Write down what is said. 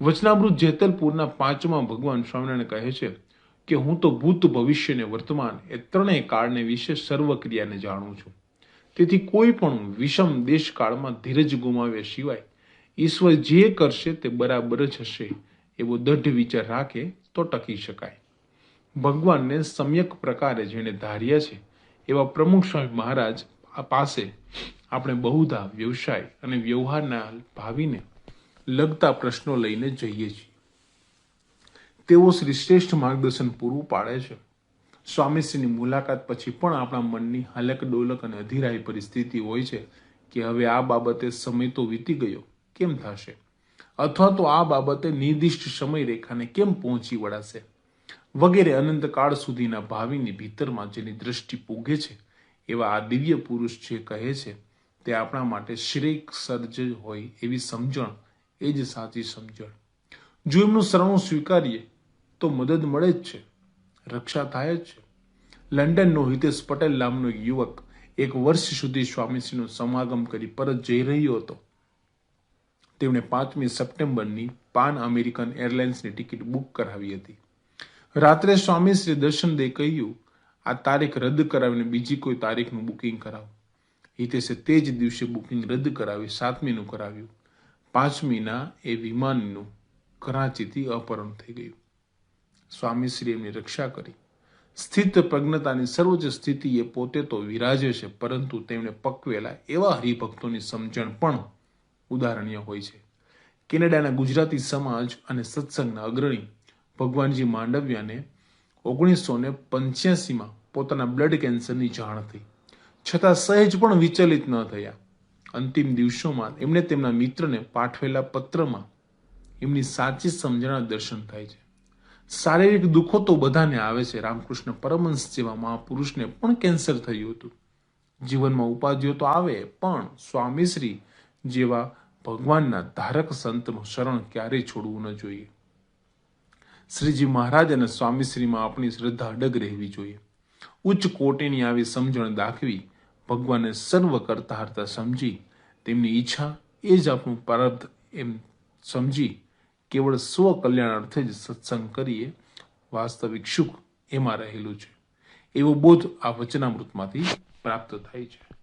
વચનામૃત જેતલપુરના પાંચમા ભગવાન સ્વામિનારાયણ કહે છે કે હું તો ભૂત ભવિષ્ય ને વર્તમાન એ ત્રણેય કાળને વિશે સર્વક્રિયાને જાણું છું. તેથી કોઈ પણ વિષમ દેશકાળમાં ધીરજ ગુમાવ્યા સિવાય ઈશ્વર જે કરશે તે બરાબર જ હશે એવો દઢ વિચાર રાખે તો ટકી શકાય. ભગવાનને સમ્યક પ્રકારે જેણે ધાર્યા છે એવા પ્રમુખ સ્વામી મહારાજ પાસે આપણે બહુધા વ્યવસાય અને વ્યવહારના ભાવિને લગતા પ્રશ્નો લઈને જઈએ છીએ. તેઓ શ્રી શ્રેષ્ઠ માર્ગદર્શન પૂરું પાડે છે. સ્વામીશ્રીની મુલાકાત પછી પણ આપણા મનની હાલક ડોલક અને અધીરાઈ પરિસ્થિતિ હોય છે કે હવે આ બાબતે સમય તો વીતી ગયો, કેમ થશે? અથવા તો આ બાબતે નિર્દિષ્ટ સમય રેખાને કેમ પહોંચી વળાશે? વગેરે અનંતકાળ સુધીના ભાવિની ભીતરમાં જેની દ્રષ્ટિ પૂગે છે, એવા આ દિવ્ય પુરુષ જે કહે છે, તે આપણા માટે શ્રેક સર્જ હોય એવી સમજણ એ જ સાચી સમજણ. જો એમનું સરણું સ્વીકારીએ તો મદદ મળે જ છે, રક્ષા થાય જ છે. લંડનનો હિતેશ પટેલ નામનો યુવક એક વર્ષ સુધી સ્વામીશ્રીનું સમાગમ કરી પરત જઈ રહ્યો હતો. તેમણે પાંચમી સપ્ટેમ્બરની પાન અમેરિકન એરલાઇન્સની ટિકિટ બુક કરાવી હતી. રાત્રે સ્વામીશ્રી દર્શન દે કહ્યું, આ તારીખ રદ કરાવીને બીજી કોઈ તારીખનું બુકિંગ કરાવો. હિતેશે તે જ દિવસે બુકિંગ રદ કરાવી, સાતમીનું કરાવ્યું. પાંચમીના એ વિમાનનું કરાચીથી અપહરણ થઈ ગયું. સ્વામીશ્રી એમની રક્ષા કરી. સ્થિત પ્રજ્ઞતાની સર્વોચ્ચ સ્થિતિ એ પોતે તો વિરાજે છે, પરંતુ તેમણે પકવેલા એવા હરિભક્તોની સમજણ પણ ઉદાહરણીય હોય છે. કેનેડાના ગુજરાતી સમાજ અને સત્સંગના અગ્રણી ભગવાનજી માંડવ્યાને ઓગણીસો ને પંચ્યાસીમાં પોતાના બ્લડ કેન્સરની જાણ થઈ. છતાં સહેજ પણ વિચલિત ન થયા. અંતિમ દિવસોમાં એમણે તેમના મિત્રને પાઠવેલા પત્રમાં એમની સાચી સમજણા દર્શન થાય છે. શારીરિક દુઃખો તો બધાને આવે છે. રામકૃષ્ણ પરમહંસ જેવા મહાપુરુષને પણ કેન્સર થયું હતું. જીવનમાં ઉપાધિઓ તો આવે, પણ સ્વામીશ્રી જેવા ભગવાનના ધારક સંતનું શરણ ક્યારેય છોડવું ન જોઈએ. શ્રીજી મહારાજ અને સ્વામીશ્રીમાં આપણી શ્રદ્ધા અડગ રહેવી જોઈએ. ઉચ્ચ કોટીની આવી સમજણ દાખવી ભગવાનને સર્વ કરતા હરતા સમજી, તેમની ઈચ્છા એ જ આપણું પ્રારબ્ધ એમ સમજી, કેવળ સ્વ કલ્યાણ અર્થે જ સત્સંગ કરીએ, વાસ્તવિક સુખ એમાં રહેલું છે. એવો બોધ આ વચનામૃતમાંથી પ્રાપ્ત થાય છે.